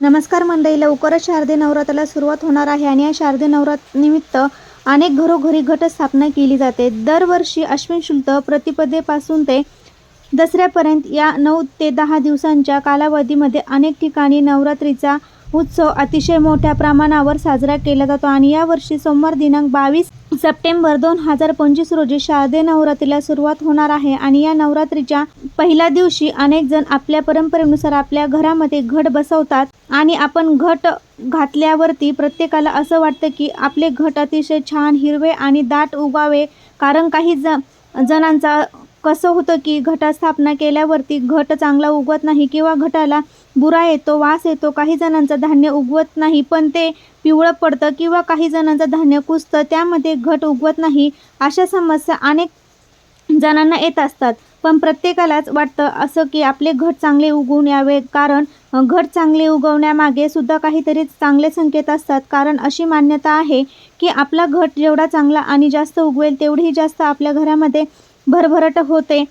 नमस्कार मंडई लवकरच शारदीय नवरात्राला सुरुवात होणार आहे आणि या शारदीय नवरात्र निमित्त अनेक घरोघरी घटस्थापना केली जाते. दरवर्षी अश्विन शुल्क प्रतिपदेपासून ते दसऱ्यापर्यंत या नऊ ते दहा दिवसांच्या कालावधीमध्ये अनेक ठिकाणी नवरात्रीचा उत्सव अतिशय मोठ्या प्रमाणावर साजरा केला जातो आणि यावर्षी सोमवार दिनांक बावीस सप्टेंबर दोन हजार पंचवीस रोजी शारदीय नवरात्रीला सुरुवात होणार आहे. आणि या नवरात्रीच्या पहिल्या दिवशी अनेक जण आपल्या परंपरेनुसार आपल्या घरामध्ये घट बसवतात आणि आपण घट घातल्यावरती प्रत्येकाला असं वाटतं की आपले घट अतिशय छान हिरवे आणि दाट उगावे कारण काही ज जणांचा कसं होतं की घटस्थापना केल्यावरती घट चांगला उगवत नाही किंवा घटाला बुरा येतो वास येतो काही जणांचं धान्य उगवत नाही पण ते पिवळं पडतं किंवा काही जणांचं धान्य कुजतं त्यामध्ये घट उगवत नाही अशा समस्या अनेक जणांना येत असतात. पण प्रत्येकालाच वाटतं असं की आपले घट चांगले उगवून यावे कारण घट चांगले उगवण्यामागे सुद्धा काहीतरी चांगले संकेत असतात. कारण अशी मान्यता आहे की आपला घट जेवढा चांगला आणि जास्त उगवेल तेवढी जास्त आपल्या घरामध्ये भरभराट होते.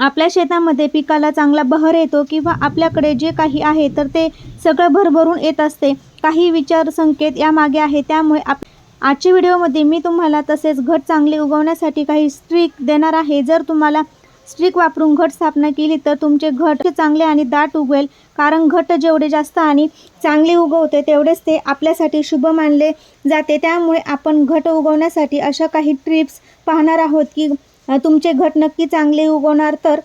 आपल्या शेतामध्ये पिकाला चांगला बहर येतो किंवा आपल्याकडे जे काही आहे तर ते सगळं भरभरून येत असते. काही विचार संकेत यामागे आहे. त्यामुळे आप आजच्या व्हिडिओमध्ये मी तुम्हाला तसेच घट चांगले उगवण्यासाठी काही स्ट्रिक देणार आहे. जर तुम्हाला स्ट्रिक वापरून घट स्थापना केली तर तुमचे घट चांगले आणि दाट उगवेल. कारण घट जेवढे जास्त आणि चांगले उगवते तेवढेच ते आपल्यासाठी शुभ मानले जाते. त्यामुळे आपण घट उगवण्यासाठी अशा काही ट्रिप्स पाहणार आहोत की तुमचे घट नक्की चांगले उगवणार तर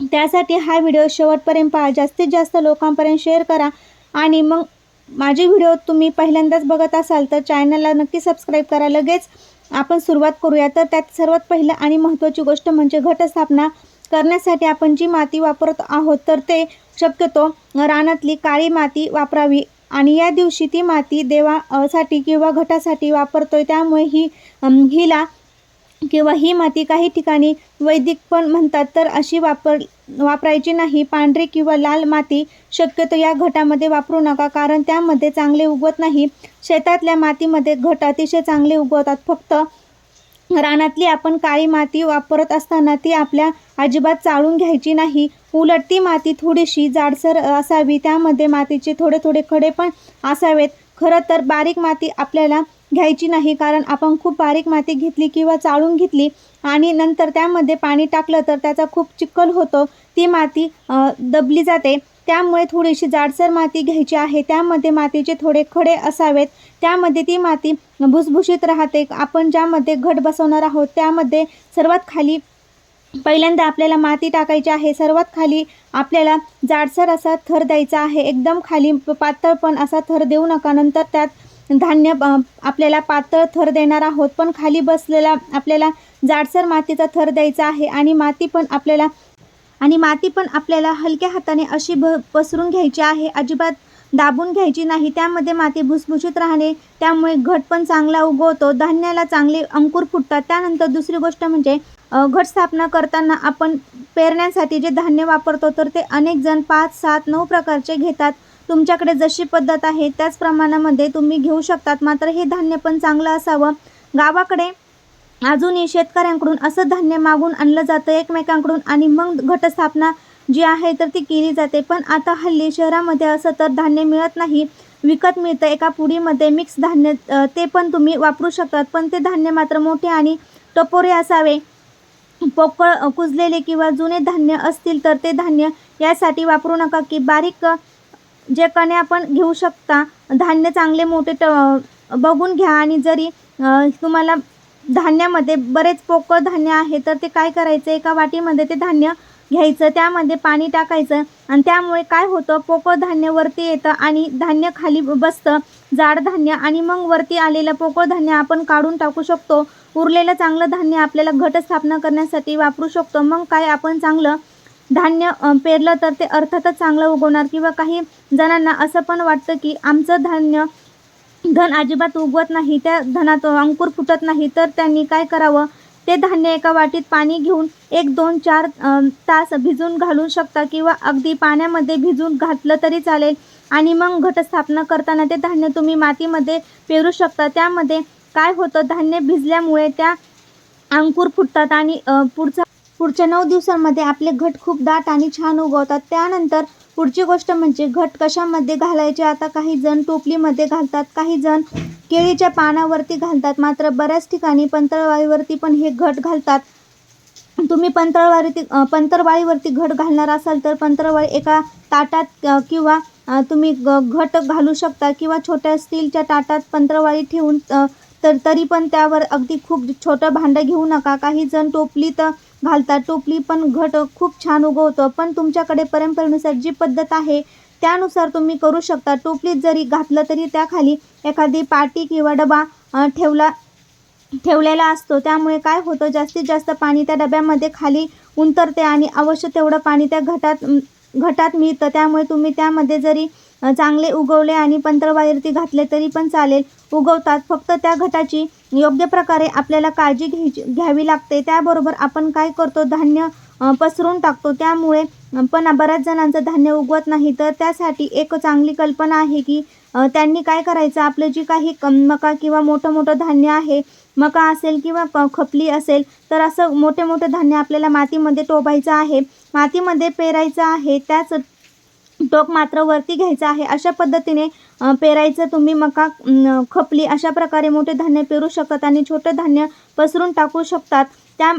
त्यासाठी हा व्हिडिओ शेवटपर्यंत पहा. जास्तीत जास्त लोकांपर्यंत शेअर करा. आणि मग माझे व्हिडिओ तुम्ही पहिल्यांदाच बघत असाल तर चॅनलला नक्की सबस्क्राईब करा. लगेच आपण सुरुवात करूया. तर त्यात सर्वात पहिलं आणि महत्त्वाची गोष्ट म्हणजे घटस्थापना करण्यासाठी आपण जी माती वापरत आहोत तर ते शक्यतो रानातली काळी माती वापरावी. आणि या दिवशी ती माती देवासाठी किंवा घटासाठी वापरतोय. त्यामुळे ही हिला किंवा ही माती काही ठिकाणी वैदिक पण म्हणतात तर अशी वापर वापरायची नाही. पांढरी किंवा लाल माती शक्यतो या घटामध्ये वापरू नका कारण त्यामध्ये चांगले उगवत नाही. शेतातल्या मातीमध्ये घट अतिशय चांगले उगवतात. फक्त रानातली आपण काळी माती वापरत असताना ती आपल्या अजिबात चाळून घ्यायची नाही. उलट ती माती थोडीशी जाडसर असावी. त्यामध्ये मातीचे थोडे थोडे खडे पण असावेत. खरं तर बारीक माती आपल्याला घ्यायची नाही कारण आपण खूप बारीक माती घेतली किंवा चाळून घेतली आणि नंतर त्यामध्ये पाणी टाकलं तर त्याचा खूप चिखल होतो. ती माती दबली जाते. त्यामुळे थोडीशी जाडसर माती घ्यायची आहे. त्यामध्ये मातीचे थोडे खडे असावेत. त्यामध्ये ती माती भुसभुशीत राहते. आपण ज्यामध्ये घट बसवणार आहोत त्यामध्ये सर्वात खाली पहिल्यांदा आपल्याला माती टाकायची आहे. सर्वात खाली आपल्याला जाडसर असा थर द्यायचा आहे. एकदम खाली पातळ पण असा थर देऊ नका. नंतर त्यात धान्य आपल्याला पातळ थर देणार आहोत पण खाली बसलेला आपल्याला जाडसर मातीचा थर द्यायचा आहे आणि माती पण आपल्याला आणि माती पण आपल्याला हलक्या हाताने अशी भ पसरून घ्यायची आहे. अजिबात दाबून घ्यायची नाही. त्यामध्ये माती भुसभुशीत राहणे त्यामुळे घट पण चांगला उगवतो. धान्याला चांगले अंकुर फुटतात. त्यानंतर दुसरी गोष्ट म्हणजे घट स्थापना करताना आपण पेरण्यासाठी जे धान्य वापरतो तर ते अनेक जण पाच सात नऊ प्रकारचे घेतात. तुमच्याकडे जशी पद्धत आहे त्याच प्रमाणामध्ये तुम्ही घेऊ शकतात. मात्र हे धान्य पण चांगलं असावं. गावाकडे अजूनही शेतकऱ्यांकडून असं धान्य मागून आणलं जातं एकमेकांकडून आणि मग घटस्थापना जी आहे तर ती केली जाते. पण आता हल्ली शहरामध्ये असं तर धान्य मिळत नाही. विकत मिळतं एका पुडीमध्ये मिक्स धान्य ते पण तुम्ही वापरू शकतात. पण ते धान्य मात्र मोठे आणि टपोरे असावे. पोकळ कुजलेले किंवा जुने धान्य असतील तर ते धान्य यासाठी वापरू नका की बारीक जे कणे आपण घेऊ शकता. धान्य चांगले मोठे ट बघून घ्या आणि जरी तुम्हाला धान्यामध्ये बरेच पोकळ धान्य आहे तर ते काय करायचं? एका वाटीमध्ये ते धान्य घ्यायचं त्यामध्ये पाणी टाकायचं आणि त्यामुळे काय होतं? पोकळ धान्य वरती येतं आणि धान्य खाली बसतं. जाड धान्य आणि मग वरती आलेलं पोकळ धान्य आपण काढून टाकू शकतो. उरलेलं चांगलं धान्य आपल्याला घटस्थापना करण्यासाठी वापरू शकतो. मग काय? आपण चांगलं धान्य पेरलं तर ते अर्थातच चांगलं उगवणार किंवा काही जणांना असं पण वाटतं की आमचं धान्य धन अजिबात उगवत नाही त्या धनात अंकुर फुटत नाही तर त्यांनी काय करावं? ते धान्य एका वाटीत पाणी घेऊन एक दोन चार तास भिजून घालू शकता किंवा अगदी पाण्यामध्ये भिजून घातलं तरी चालेल आणि मग घटस्थापना करताना ते धान्य तुम्ही मातीमध्ये पेरू शकता. त्यामध्ये काय होतं? धान्य भिजल्यामुळे त्या अंकुर फुटतात आणि पुढचा पुढच्या नऊ दिवसांमध्ये आपले घट खूप दाट आणि छान उगवतात. त्यानंतर पुढची गोष्ट म्हणजे घट कशामध्ये घालायचे? आता काही जण टोपलीमध्ये घालतात काही जण केळीच्या पानावरती घालतात. मात्र बऱ्याच ठिकाणी पंतळवाळीवरती पण हे घट घालतात. तुम्ही पंतळवाळीती अ, पंतरवाळीवरती घट घालणार असाल तर पंतरवाळी एका ताटात किंवा तुम्ही ग घट घालू शकता किंवा छोट्या स्टीलच्या ताटात पंतरवाळी ठेवून तर तरी पण त्यावर अगदी खूप छोटं भांडं घेऊ नका. काही जण टोपलीत घालतात. टोपली पण घट खूप छान उगवतं. पण तुमच्याकडे परंपरेनुसार जी पद्धत आहे त्यानुसार तुम्ही करू शकता. टोपलीत जरी घातलं तरी त्याखाली एखादी पाटी किंवा डबा ठेवला ठेवलेला असतो. त्यामुळे काय होतं जास्तीत जास्त पाणी त्या डब्यामध्ये खाली उंतरते आणि अवश्य तेवढं पाणी त्या घटात घटात मिळतं. त्यामुळे तुम्ही त्यामध्ये जरी चांगले उगवले आणि पंतरवाळीवरती घातले तरी पण चालेल. उगवतात. फक्त त्या घटाची योग्य प्रकारे आपल्याला काळजी घ्यायची घ्यावी लागते. त्याबरोबर आपण काय करतो? धान्य पसरून टाकतो. त्यामुळे पण बऱ्याच जणांचं धान्य उगवत नाही. तर त्यासाठी एक चांगली कल्पना आहे की त्यांनी काय करायचं? आपलं जी काही क- मका किंवा मोठं मोठं धान्य आहे मका असेल किंवा क- खपली असेल तर असं मोठे मोठे धान्य आपल्याला मातीमध्ये टोबायचं आहे. मातीमध्ये पेरायचं आहे. त्याच टोक मात्र वरती घ्यायचा आहे. अशा पद्धतीने पेरायचं तुम्ही मका खपली अशा प्रकारे मोठे धान्य पेरू शकतात आणि छोटे धान्य पसरून टाकू शकतात. त्या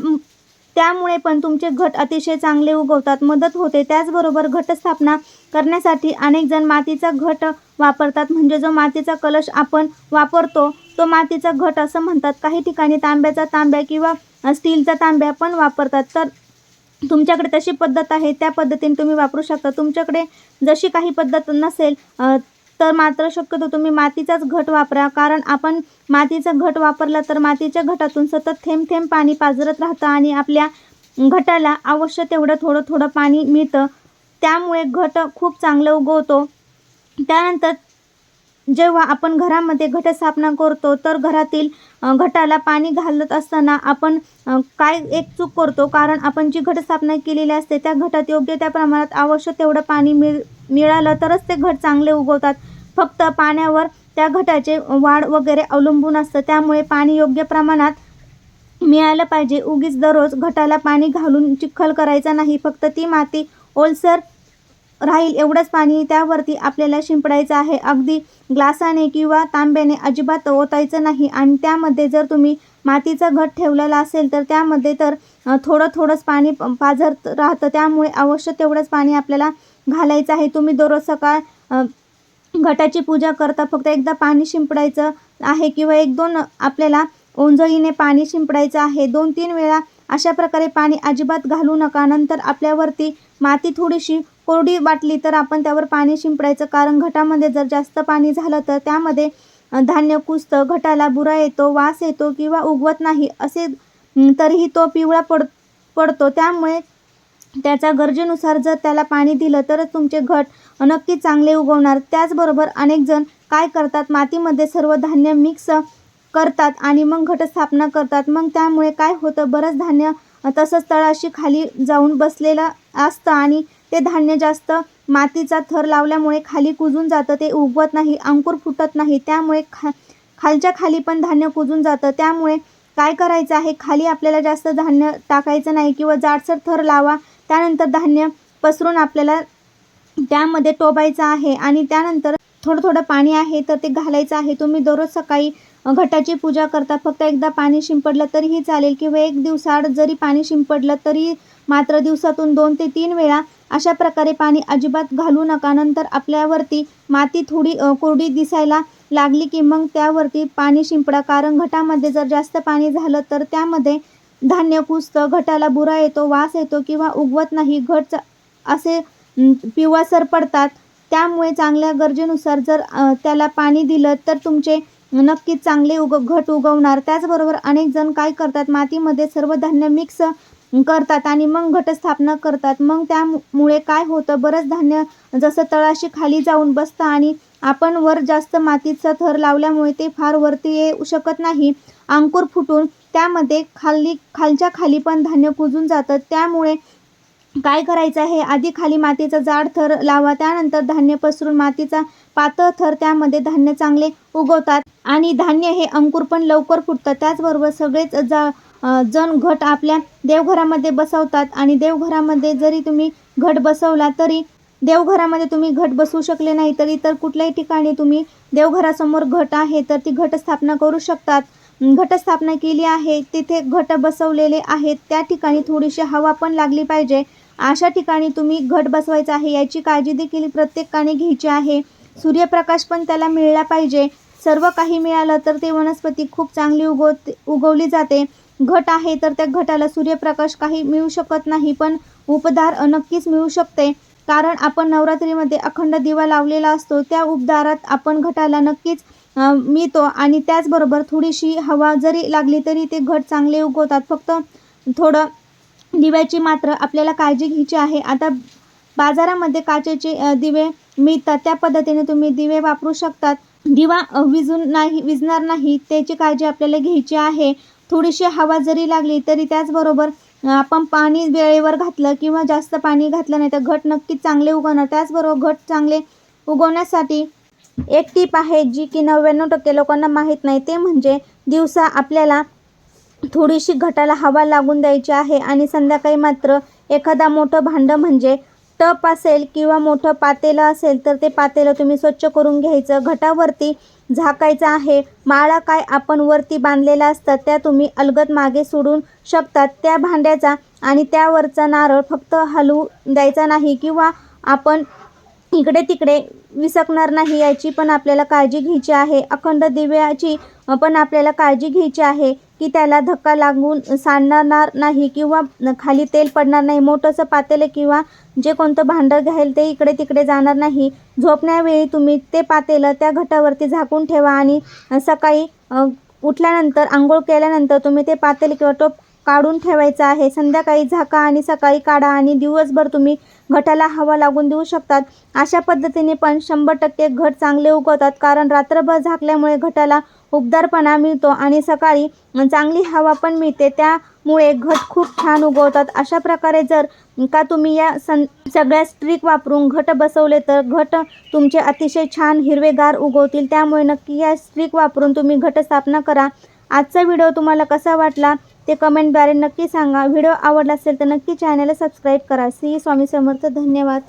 त्यामुळे पण तुमचे घट अतिशय चांगले उगवतात. मदत होते. त्याचबरोबर घटस्थापना करण्यासाठी अनेक जण मातीचा घट वापरतात. म्हणजे जो मातीचा कलश आपण वापरतो तो मातीचा घट असं म्हणतात. काही ठिकाणी तांब्याचा तांब्या किंवा स्टीलचा तांब्या पण वापरतात. तर तुमच्याकडे तशी पद्धत आहे त्या पद्धतीने तुम्ही वापरू शकता. तुमच्याकडे जशी काही पद्धत नसेल तर मात्र शक्यतो तुम्ही मातीचाच घट वापरा. कारण आपण मातीचा घट वापरला तर मातीच्या घटातून सतत थेंब थेंब पाणी पाजरत राहतं आणि आपल्या घटाला अवश्य तेवढं थोडं थोडं पाणी मिळतं. त्यामुळे घट खूप चांगलं उगवतो. त्यानंतर जेव्हा आपण घरामध्ये घटस्थापना करतो तर घरातील घटाला पाणी घालत असताना आपण काय एक चूक करतो? कारण आपण जी घटस्थापना केलेली असते त्या घटात योग्य त्या प्रमाणात आवश्यक तेवढं पाणी मिळ मिळालं तरच ते घट चांगले उगवतात. फक्त पाण्यावर त्या घटाचे वाढ वगैरे अवलंबून असतं. त्यामुळे पाणी योग्य प्रमाणात मिळालं पाहिजे. उगीच दररोज घटाला पाणी घालून चिखल करायचा नाही. फक्त ती माती ओलसर राहील एवढंच पाणी त्यावरती आपल्याला शिंपडायचं आहे. अगदी ग्लासाने किंवा तांब्याने अजिबात ओतायचं नाही. आणि त्यामध्ये जर तुम्ही मातीचा घट ठेवलेला असेल तर त्यामध्ये तर थोडं थोडंच पाणी पाझरत राहतं. त्यामुळे अवश्य तेवढंच पाणी आपल्याला घालायचं आहे. तुम्ही दररोज सकाळ घटाची पूजा करता फक्त एकदा पाणी शिंपडायचं आहे किंवा एक दोन आपल्याला ओंजळीने पाणी शिंपडायचं आहे. दोन तीन वेळा अशा प्रकारे पाणी अजिबात घालू नका. नंतर आपल्यावरती माती थोडीशी कोरडी वाटली तर आपण त्यावर पाणी शिंपडायचं. कारण घटामध्ये जर जास्त पाणी झालं तर त्यामध्ये धान्य कुजतं. घटाला बुरा येतो वास येतो किंवा उगवत नाही असे तरीही तो पिवळा पड पडतो. त्यामुळे त्याच्या गरजेनुसार जर त्याला पाणी दिलं तरच तुमचे घट नक्की चांगले उगवणार. त्याचबरोबर अनेक जण काय करतात? मातीमध्ये सर्व धान्य मिक्स करतात आणि मग घटस्थापना करतात. मग त्यामुळे काय होतं? बरंच धान्य तसंच तळाशी खाली जाऊन बसलेलं असतं आणि ते धान्य जास्त मातीचा थर लावल्यामुळे खाली कुजून जातं ते उगवत नाही अंकुर फुटत नाही त्यामुळे खा खालच्या खाली पण धान्य कुजून जातं त्यामुळे काय करायचं आहे? खाली आपल्याला जास्त धान्य टाकायचं नाही किंवा जाडसर थर लावा त्यानंतर धान्य पसरून आपल्याला त्यामध्ये टोबायचं आहे आणि त्यानंतर थोडं थोडं पाणी आहे तर ते घालायचं आहे. तुम्ही दररोज सकाळी घटाची पूजा करता फक्त एकदा पाणी शिंपडलं तरीही चालेल किंवा एक दिवसाआड जरी पाणी शिंपडलं तरी मात्र दिवसातून दोन ते तीन वेळा अशा प्रकारे पाणी अजिबात घालू नका. नंतर आपल्यावरती माती थोडी कोरडी दिसायला लागली की मग त्यावरती पाणी शिंपडा. कारण घटामध्ये जर जास्त पाणी झालं तर त्यामध्ये धान्य कुसतं घटाला बुरा येतो वास येतो किंवा उगवत नाही. घट असे अम, पिवळसर पडतात. त्यामुळे चांगल्या गरजेनुसार जर त्याला पाणी दिलं तर तुमचे नक्कीच चांगले उग घट उगवणार. त्याचबरोबर अनेक जण काय करतात? मातीमध्ये सर्व धान्य मिक्स करतात आणि मग घटस्थापना करतात. मग त्यामुळे काय होतं? बरंच धान्य जसं तळाशी खाली जाऊन बसतं आणि आपण वर जास्त मातीचा थर लावल्यामुळे ते फार वरती येऊ शकत नाही. अंकुर फुटून त्यामध्ये खाली खालच्या खाली पण धान्य कुजून जातं. त्यामुळे काय करायचं आहे? आधी खाली मातीचा जाड थर लावा त्यानंतर धान्य पसरून मातीचा पातळ थर त्यामध्ये धान्य चांगले उगवतात. आणि धान्य हे अंकुर पण लवकर फुटतं. त्याचबरोबर सगळेच जा जण घट आपल्या देवघरामध्ये बसवतात आणि देवघरामध्ये जरी तुम्ही घट बसवला तरी देवघरामध्ये तुम्ही घट बसवू शकले नाही तर इतर कुठल्याही ठिकाणी तुम्ही देवघरासमोर घट आहे तर ती घटस्थापना करू शकतात. घटस्थापना केली आहे तिथे घट बसवलेले आहेत त्या ठिकाणी थोडीशी हवा पण लागली पाहिजे. अशा ठिकाणी तुम्ही घट बसवायचा आहे याची काळजी देखील प्रत्येकाने घ्यायची आहे. सूर्यप्रकाश पण त्याला मिळला पाहिजे. सर्व काही मिळालं तर ते वनस्पती खूप चांगली उगवते उगवली जाते. घट आहे तर त्या घटाला सूर्यप्रकाश काही मिळू शकत नाही पण उपधार नक्कीच मिळू शकते. कारण आपण नवरात्रीमध्ये अखंड दिवा लावलेला असतो त्या उपदारात आपण घटाला नक्कीच मिळतो. आणि त्याचबरोबर थोडीशी हवा जरी लागली तरी ते घट चांगले उगवतात. फक्त थोडं दिव्याची मात्र आपल्याला काळजी घ्यायची आहे. आता बाजारामध्ये काचेचे दिवे मिळतात. त्या पद्धतीने तुम्ही दिवे वापरू शकतात. दिवा विजून नाही विजणार नाही त्याची काळजी आपल्याला घ्यायची आहे. थोडीशी हवा जरी लागली तरी त्याचबरोबर आपण पाणी वेळेवर घातलं किंवा जास्त पाणी घातलं नाही तर घट नक्कीच चांगले उगवणार. त्याचबरोबर घट चांगले उगवण्यासाठी एक टीप आहे जी की नव्याण्णव टक्के लोकांना माहीत नाही. ते म्हणजे दिवसा आपल्याला थोडीशी घटाला हवा लागून द्यायची आहे आणि संध्याकाळी मात्र एखादा मोठं भांडं म्हणजे टप असेल किंवा मोठं पातेलं असेल तर ते पातेलं तुम्ही स्वच्छ करून घ्यायचं. घटावरती झाकायचा आहे. माळा काय आपण वरती बांधलेल्या असतात त्या तुम्ही अलगद मागे सोडून शकतात. त्या भांड्याचा आणि त्यावरचा नारळ फक्त हलवू द्यायचा नाही किंवा आपण इकडे तिकडे विसकणार नाही याची पण आपल्याला काळजी घ्यायची आहे. अखंड दिव्याची पण आपल्याला काळजी घ्यायची आहे. की त्याला धक्का लागून सांडणार नाही किंवा खाली तेल पडणार नाही मोठंसं पातेलं किंवा जे कोणतं भांडं घ्याल ते इकडे तिकडे जाणार नाही. झोपण्यावेळी तुम्ही ते पातेलं त्या घटावरती झाकून ठेवा आणि सकाळी उठल्यानंतर आंघोळ केल्यानंतर तुम्ही ते पातेलं किंवा टोप काढून ठेवायचं आहे. संध्याकाळी झाका आणि सकाळी काढा आणि दिवसभर तुम्ही घटाला हवा लागून देऊ शकतात. अशा पद्धतीने पण शंभर टक्के घट चांगले उगवतात. कारण रात्रभर झाकल्यामुळे घटाला उबदारपणा मिळतो आणि सकाळी चांगली हवा पण मिळते. त्यामुळे घट खूप छान उगवतात. अशा प्रकारे जर का तुम्ही या सं सगळ्या स्ट्रिक वापरून घट बसवले तर घट तुमचे अतिशय छान हिरवेगार उगवतील. त्यामुळे नक्की या स्ट्रिक वापरून तुम्ही घट स्थापना करा. आजचा व्हिडिओ तुम्हाला कसा वाटला? ते कमेंटद्वारे नक्की सांगा. व्हिडिओ आवडला असेल तर नक्की चॅनलला सबस्क्राईब करा. श्री स्वामी समर्थ. धन्यवाद.